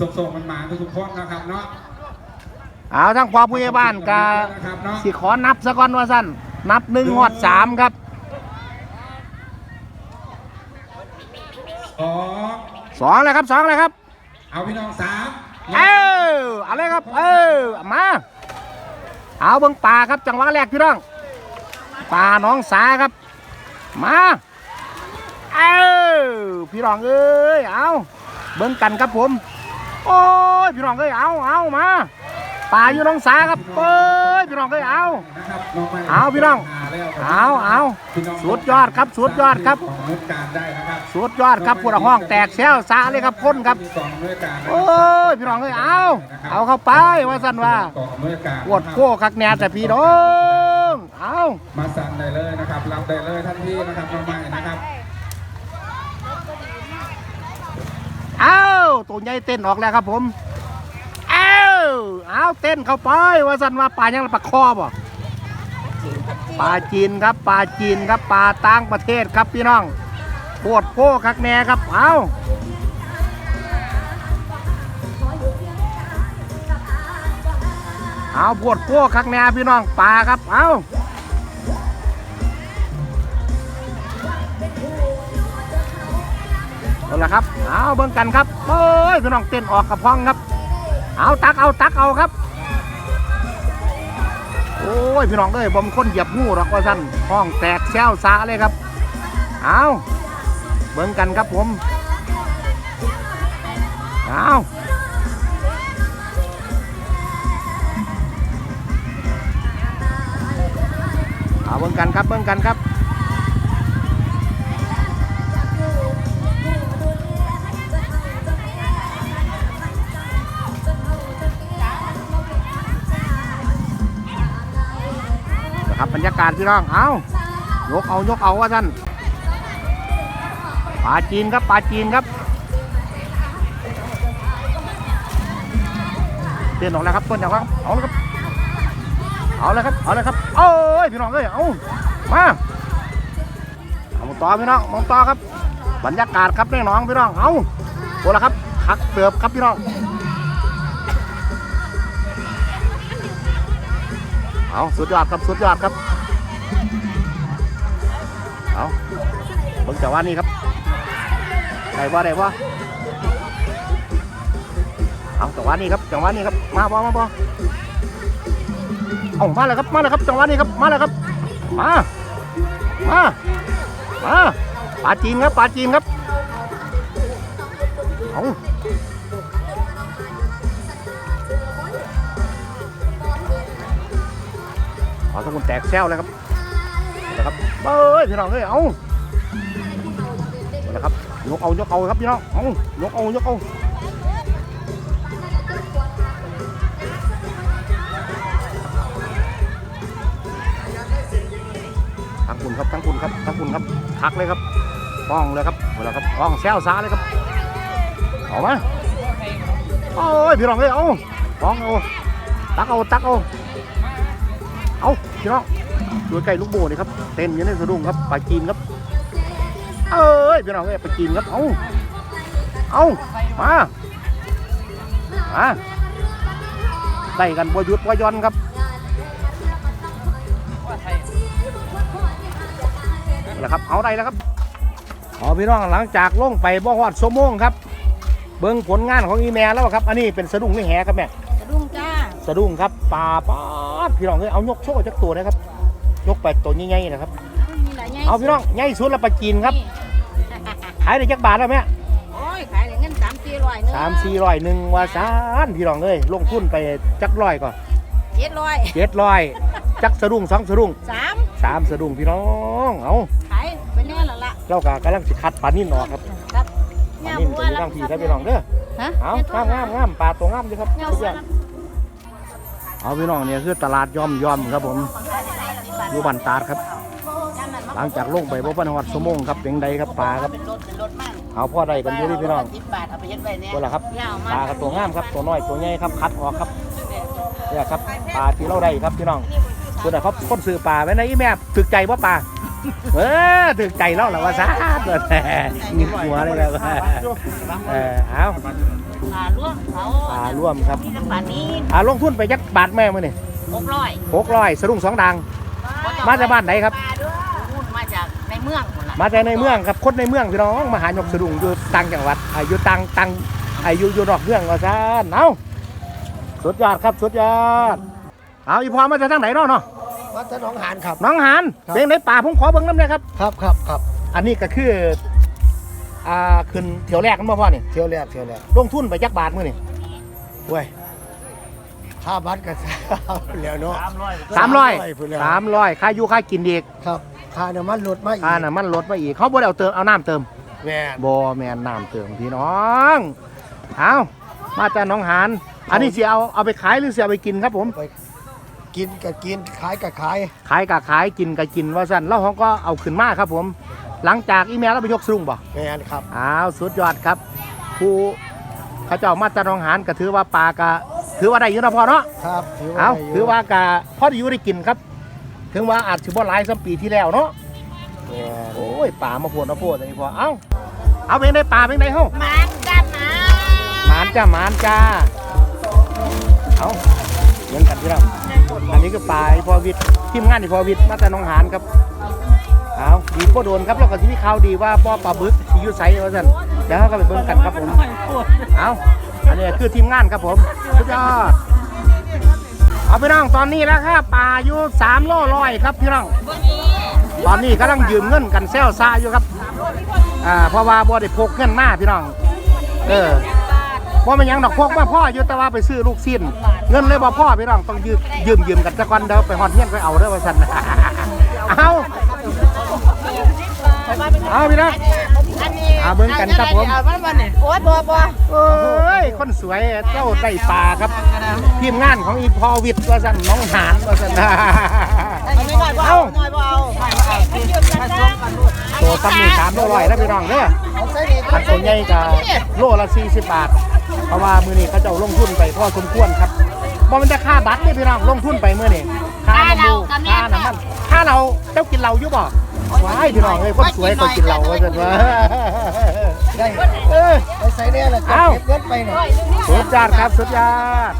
ส่งๆมันมาทุกๆคนนะครับเนาะเอาทั้งพอผู้ใหญ่บ้านกานะครับเนาะสิขอนับซะก่อนว่าสั้นนับหนึ่งหอดสามครับสองสองเลยครับสองเลยครับ เอาพี่น้องสามเออเอาเลยครับ เออมาเอาเบิ้งป่าครับจังหวะแรกพี่น้องป่าหน้องสาครับ มาเออพี่น้องเอ้ยเอาเบิ้งกันครับผม โอ้ยพี่น้องเอ้ยเอาเอามาป่าอยู่น้องสาครับเอ้ยพี่น้องเอ้ยเอาเอาพี่น้องเอาเอาสุดยอดครับสุดยอดครับสุดยอดครับพวกห้องแตกแซวซาเลยครับคนครับโอ้ยพี่น้องเอ้ยเอาเอาเข้าไปว่าสั่นว่าวยการปวดโค้คักแน่แต่พี่น้องเอามาสั่นได้เลยนะครับรับได้เลยทันทีนะครับน้องใหม่นะครับ เอา ตัวใหญ่เต้นออกแล้วครับผม เอาเอาเต้นเข้าไป ว่าสั่นว่าปลายังละปลาคอบ่ปลาจีนครับปลาจีนครับปลาต่างประเทศครับพี่น้องปวดโค้คักแน่ครับเอาเอาปวดโค้คักแน่พี่น้องปลาครับเอา เอาละครับ เอาเบิ่งกันครับโอ้ยพี่น้องเต้นออกกับพ้องครับ เอาตักเอาตักเอาครับ โอ้ยพี่น้องเอ้ยบ่มคนเหยียบงูหรอกว่าสั้นห้องแตกแซวซาเลยครับ เอาเบิ่งกันครับผม เอาเอาเบิ่งกันครับเบิ่งกันครับากาศพี่น้อง เอายกเอายกเอาว่าท่านปลาจีนครับปลาจีนครับเต้นออกแล้วครับต้นอย่างครับเอาเลยครับเอาเลยครับเอาเลยครับโอ้ยพี่น้องเอ้ยเอามาเอามองต่อพี่น้องมองต่อครับ บรรยากาศครับแน่น้องพี่น้องเอาโอ้ละครับคักเติบครับพี่น้องเอาสุดยอดครับสุดยอดครับ เอาเบิ่งจังหวะนี้ครับได้บ่ได้บ่เอาจังหวะนี้ครับจังหวะนี้ครับมาบ่มาบ่เอามาเลยครับมาเลยครับจังหวะนี้ครับมาเลยครับมามามาปลาจีนครับปลาจีนครับเอาเอสมุนแตกแซวเลยครับ เอาละครับเอ้ยพี่น้องเอ้ยเอาเอาละครับยกเอายกเอาครับพี่น้องเอายกเอายกเอาทั้งคุณครับทั้งคุณครับทั้งคุณครับทักเลยครับป้องเลยครับเอาละครับป้องแซวซาเลยครับเอามาโอ้ยพี่น้องเอ้ยเอาป้องเอาตักเอาตักเอาเอาพี่น้อง ดูใกล้ลูกโบนี่ครับเต้นอยังในสะดุ้งครับปลาจีนครับ เอ้ยพี่น้องเอ้ยปลาจีนครับเอาเอามามาได้กันบ่หยุดบ่หย่อนครับนั่นแหละครับเอาได้แล้วครับเอาพี่น้องหลังจากลงไปบ่ฮอดสมโมงครับ เบิ่งผลงานของอีแม่แล้วครับ อันนี้เป็นสะดุ้งนี่แหครับแม่สะดุ้งจ้าสะดุ้งครับปลาป๊าดพี่น้องเอ้ยเอายกโชว์จักตัวนะครับ ยกไปตัวใหญ่ๆนะครับ มีหลายไงเอาพี่น้องใหญ่สุดละปลาจีนครับขายได้จักบาทแล้วแม่โอ้ยขายได้เงินสามสี่ร้อยเนื้สามสี่ร้อยหนึ่งว่าสานพี่น้องเอ้ยลงทุนไปจักร้อยก่อนเจ็ดร้อยเจ็ดร้อยจักสะดุ้งสองสะดุ้งสามสามสะดุ้งพี่น้องเอาขายไปแน่และละเจ้ากากำลังสิคัดปลานิ่นออกครับครับปลานิ่นจะอยู่ทางพี่ครับพี่น้องเด้อฮะเอางามงามงามปลาตัวงามดีครับเงาสุดเสื้ยออดเอาพี่น้องเนี่ยคือตลาดย่อมย่อมครับผม อยู่บันตาดครับ หลังจากลงไปบ่พันหอดสมงครับเป็นใดครับปลาครับ เป็นรถเป็นรถมากเอาพ่อใดกันอยู่นี่พี่น้องสิบบาทเอาไปเย็นไปเนี่ยตัวละครับยาวปลามากับตัวงามครับตัวน้อยตัวใหญ่ครับคัดออกครับเนี่ยครับปลาที่เราได้ครับพี่น้องตัวไหนครับคนซื้อปลาไว้ในอีแม่ถึกใจว่าปลาเออถึกใจแล้วเหรอว่าซาตัวแต่งิบหัวเลยแล้วเออเอาปลาล่วงเขาปลาร่วมครับนี่น้ำปลานี้อ่าลงทุนไปยักบาทแม่มื้อนี่หกร้อยหกร้อยสะดุ้งสองดัง มาจากบ้านไหนครับ พูดมาจากในเมืองหมดละมาจากในเมืองครับคนในเมืองพี่น้องมาหาหยกสะดุ้งอยู่ต่างจังหวัดอาอยู่ต่างต่างอายุอยู่นอกเมืองว่าซั่นเอาสุดยอดครับสุดยอดเอาอีพอมาจากทางไหนเนาะเนาะวัดถนองหานครับ น้องหานครับ เพลงในป่าผมขอเบิ่งน้ำเลยครับ ครับครับครับอันนี้ก็คืออ่าขึ้นเที่ยวแรกกันมาพ่อนี่เที่ยวแรกเที่ยวแรกลงทุนไปยักบาทมื้อนี่เว้ย ค่าบัตรก็แล้วเนาะสามร้อยพุ่นแล้วสามร้อยค่าอยู่ค่ากินอีกครับค่าน้ำมันลดมาอีกค่าน้ำมันลดมาอีกเขาบ่ได้เอาเติมเอาน้ำเติมแม่นบ่แม่นน้ำเติมพี่น้องเอามาจากหน้องหานอันนี้สิเอาเอาไปขายหรือสิเอาไปกินครับผมไปกินก็กินขายก็ขายขายก็ขายกินก็กินว่าสั่นแล้วเขาก็เอาขึ้นมาครับผม หลังจากอีเมลเราไปยกสูงบ่แม่นครับอ้าวสุดยอดครับผู้เขาเจ้ามาจากหน้องหานก็ถือว่าปลากะ ถือว่าได้อยู่นะพ่อเนาะครับถือว่าเอาได้ยู่ถือว่ากะพอได้อยู่ได้กินครับ ถึงว่าอาจสิบ่หลายสัมปีที่แล้วเนาะแม่นโอ้ยป่ามาโพดมาโพดอันนี้พอเอ้าเอาเป็นได้ป่าเป็นได้เฮ้า มันกันนะหมานจ้าหมานจ้า เอาเหมือนกันพี่น้องอันนี้ก็ปลายพอวิทย์ทีมงานที่พอวิทย์มาแต่หน้องหานครับ เอาดีก็โดนครับแล้วก็ที่มีข่าวดีว่าพ่อปลาบึกที่อยู่ไสว่าซั่นเดี๋ยวเราก็ไปเบิ่งกันครับผม เอา อันนี้คือทีมงานครับผมสุดยอดเอาพี่น้องตอนนี้แล้วครับปลาอยู่สามโลร้อยครับพี่น้อง ตอนนี้กำลังยืมเงินกันแซวซาอยู่ครับอ่าเพราะว่าบ่ได้พกเงินมาพี่น้อง เออว่ามันยังดอกพกมาพ่ออยู่แต่ว่าไปซื้อลูกชิ้น เงินเลยบ่พ่อพี่น้องต้องยืมยืมยืมกันตะก่อนเดี๋ยวไปฮอดเฮี้ยนไปเอาเด้อว่าซั่นเอาเอาพี่น้อง อันนี้อ่าเบิ่งกันครับผม เอามันบ่เนี่ยโอ้ยบัวบัวเอ้ยคนสวยเจ้าได้ปลาครับ ทีมงานของอีพอวิทย์ว่าซั่นน้องหานว่าซั่นอันนี้หน่อยบ่เอาหน่อยบ่เอาหน่อยบ่เอาที่ยืมกันนะตัวซ้ำนี่สามโลร้อยนะพี่น้องเด้อเอาใส่นี่ขันตัวใหญ่ก็โลละ40บาท เพราะว่ามื้อนี้เขาเจ้าลงทุนไปพอสมควรครับบ่มันจะค่าบัตรนี่พี่น้องลงทุนไปมื้อนี้ค่าน้ำมูกค่าน้ำมันค่าเราเจ้ากินเหล้าอยู่บ่ ว้ายพี่น้องเอ้ยคนสวยต้องกินเหล้าว่าซั่นว่าได้เออเอาใส่เนี่ยแหละจะเอ้าเก็บเงินไปหน่อยสุดยอดครับสุดยอด